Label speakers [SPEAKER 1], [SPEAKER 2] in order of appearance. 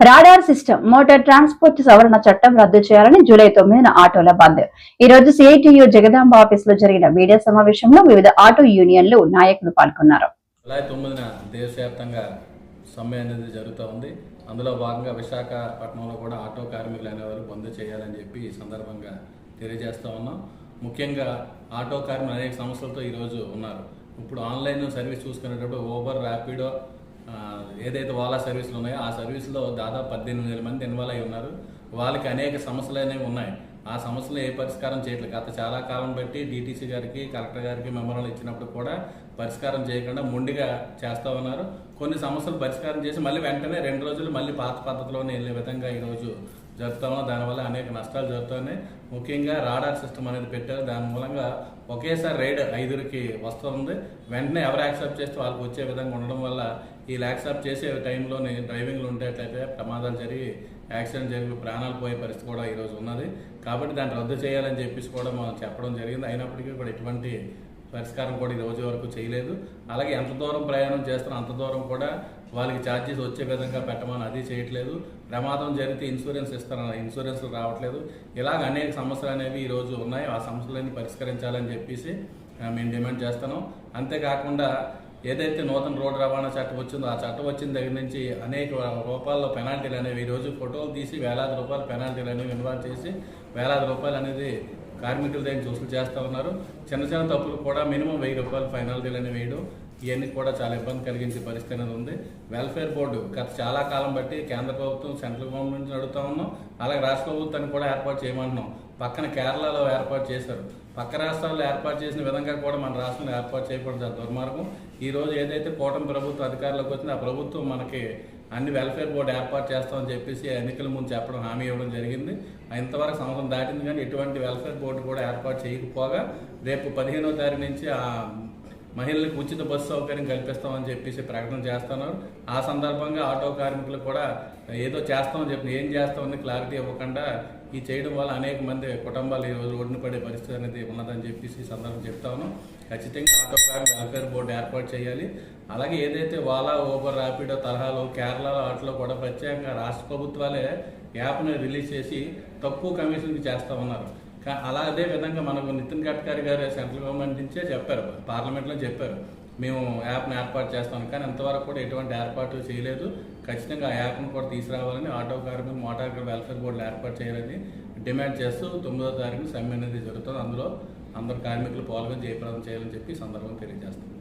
[SPEAKER 1] Radar system motor transport సవరణ చట్టం రద్దు చేయాలని జూలై తొమ్మిదిన ఆటోల బంద్. ఈ రోజు సిఐటియు జగదాంబ ఆఫీస్లో జరిగిన మీడియా సమావేశంలో వివిధ ఆటో యూనియన్లు నాయకులు పాల్గొన్నారు.
[SPEAKER 2] జూలై తొమ్మిదిన దేశవ్యాప్తంగా సమ్మె అనేది జరుగుతూ ఉంది. అందులో భాగంగా విశాఖపట్నంలో కూడా ఆటో కార్మికులు అనేవారు బంద్ చేయాలని చెప్పి ఈ సందర్భంగా తెలియజేస్తూ ఉన్నాం. ముఖ్యంగా ఆటో కార్మికులు అనేక సమస్యలతో ఈరోజు ఉన్నారు. ఇప్పుడు ఆన్లైన్ సర్వీస్ చూసుకునేటప్పుడు ఓబర్ ర్యాపిడో ఏదైతే ఓలా సర్వీసులు ఉన్నాయో ఆ సర్వీసులో దాదాపు పద్దెనిమిది వేల మంది ఇన్వాల్వ్ అయి ఉన్నారు. వాళ్ళకి అనేక సమస్యలు అనేవి ఉన్నాయి. ఆ సమస్యలు ఏ పరిష్కారం చేయట్లేదు. గత చాలా కాలం బట్టి డీటీసీ గారికి కలెక్టర్ గారికి మెమోరాలు ఇచ్చినప్పుడు కూడా పరిష్కారం చేయకుండా మొండిగా చేస్తూ ఉన్నారు. కొన్ని సమస్యలు పరిష్కారం చేసి మళ్ళీ వెంటనే రెండు రోజులు మళ్ళీ పాత పద్ధతిలోనే వెళ్ళే విధంగా ఈరోజు జరుగుతామో దానివల్ల అనేక నష్టాలు జరుగుతున్నాయి. ముఖ్యంగా రాడార్ సిస్టమ్ అనేది పెట్టారు. దాని మూలంగా ఒకేసారి రైడ్ ఐదుగురికి వస్తుంది. వెంటనే ఎవరు యాక్సెప్ట్ చేస్తే వాళ్ళకి వచ్చే విధంగా ఉండడం వల్ల వీళ్ళు యాక్సెప్ట్ చేసే టైంలోనే డ్రైవింగ్లు ఉండేట్లయితే ప్రమాదాలు జరిగి యాక్సిడెంట్ జరిగి ప్రాణాలు పోయే పరిస్థితి కూడా ఈరోజు ఉన్నది. కాబట్టి దాన్ని రద్దు చేయాలని చెప్పేసి కూడా మనం చెప్పడం జరిగింది. అయినప్పటికీ కూడా ఎటువంటి పరిష్కారం కూడా ఈ రోజు వరకు చేయలేదు. అలాగే ఎంత దూరం ప్రయాణం చేస్తున్నా అంత దూరం కూడా వాళ్ళకి ఛార్జెస్ వచ్చే విధంగా పెట్టమని అది చేయట్లేదు. ప్రమాదం జరిగితే ఇన్సూరెన్స్ ఇస్తారన్న ఇన్సూరెన్స్ రావట్లేదు. ఇలాగ అనేక సమస్యలు అనేవి ఈ రోజు ఉన్నాయి. ఆ సమస్యలన్నీ పరిష్కరించాలని చెప్పేసి మేము డిమాండ్ చేస్తున్నాం. అంతేకాకుండా ఏదైతే నూతన రోడ్డు రవాణా చట్టం వచ్చిందో ఆ చట్టం వచ్చిన దగ్గర నుంచి అనేక రూపాయల్లో పెనాల్టీలు అనేవి ఈ రోజు ఫోటోలు తీసి వేలాది రూపాయల పెనాల్టీలు అనేవి ఇన్వాల్వ్ చేసి వేలాది రూపాయలు అనేది కార్మికుల దగ్గర చూసులు చేస్తూ ఉన్నారు. చిన్న చిన్న తప్పులు కూడా మినిమం వెయ్యి రూపాయలు పెనాల్టీలు అనేవి వేయడం ఇవన్నీ కూడా చాలా ఇబ్బంది కలిగించే పరిస్థితి అనేది ఉంది. వెల్ఫేర్ బోర్డు గత చాలా కాలం బట్టి కేంద్ర ప్రభుత్వం సెంట్రల్ గవర్నమెంట్ నుంచి అడుగుతా ఉన్నాం. అలాగే రాష్ట్ర ప్రభుత్వాన్ని కూడా ఏర్పాటు చేయమంటున్నాం. పక్కన కేరళలో ఏర్పాటు చేశారు. పక్క రాష్ట్రాల్లో ఏర్పాటు చేసిన విధంగా కూడా మన రాష్ట్రంలో ఏర్పాటు చేయకూడదు. దుర్మార్గం. ఈ రోజు ఏదైతే కూటమి ప్రభుత్వం అధికారంలోకి వచ్చిందో ఆ ప్రభుత్వం మనకి అన్ని వెల్ఫేర్ బోర్డు ఏర్పాటు చేస్తామని చెప్పేసి ఎన్నికల ముందు చెప్పడం హామీ ఇవ్వడం జరిగింది. ఇంతవరకు సంవత్సరం దాటింది కానీ ఎటువంటి వెల్ఫేర్ బోర్డు కూడా ఏర్పాటు చేయకపోగా రేపు పదిహేనో తారీఖు నుంచి ఆ మహిళలకు ఉచిత బస్సు సౌకర్యం కల్పిస్తామని చెప్పేసి ప్రకటన చేస్తున్నారు. ఆ సందర్భంగా ఆటో కార్మికులు కూడా ఏదో చేస్తామని చెప్పి ఏం చేస్తామని క్లారిటీ ఇవ్వకుండా ఈ చేయడం వల్ల అనేక మంది కుటుంబాలు ఈరోజు ఒడిని రోడ్డున పడే పరిస్థితి అనేది ఉన్నదని చెప్పేసి ఈ సందర్భం చెప్తాను ఖచ్చితంగా ఆటో కార్మిక వెల్ఫేర్ బోర్డు ఏర్పాటు చేయాలి. అలాగే ఏదైతే వాలా ఓబర్ ర్యాపిడో తరహాలో కేరళలో వాటిలో కూడా ప్రత్యేకంగా రాష్ట్ర ప్రభుత్వాలే యాప్ని రిలీజ్ చేసి తక్కువ కమిషన్కి చేస్తా ఉన్నారు. అలా అదే విధంగా మనకు నితిన్ గడ్కరీ గారు సెంట్రల్ గవర్నమెంట్ నుంచే చెప్పారు. పార్లమెంట్లో చెప్పారు. మేము యాప్ని ఏర్పాటు చేస్తాం. కానీ అంతవరకు కూడా ఎటువంటి ఏర్పాటు చేయలేదు. ఖచ్చితంగా ఆ యాప్ను కూడా తీసుకురావాలని ఆటో కార్మికులు మోటార్ వెల్ఫేర్ బోర్డులు ఏర్పాటు చేయాలని డిమాండ్ చేస్తూ తొమ్మిదో తారీఖు సమ్మె అనేది జరుగుతుంది. అందులో అందరు కార్మికులు పాల్గొని జయప్రదం చేయాలని చెప్పి సందర్భం తెలియజేస్తాం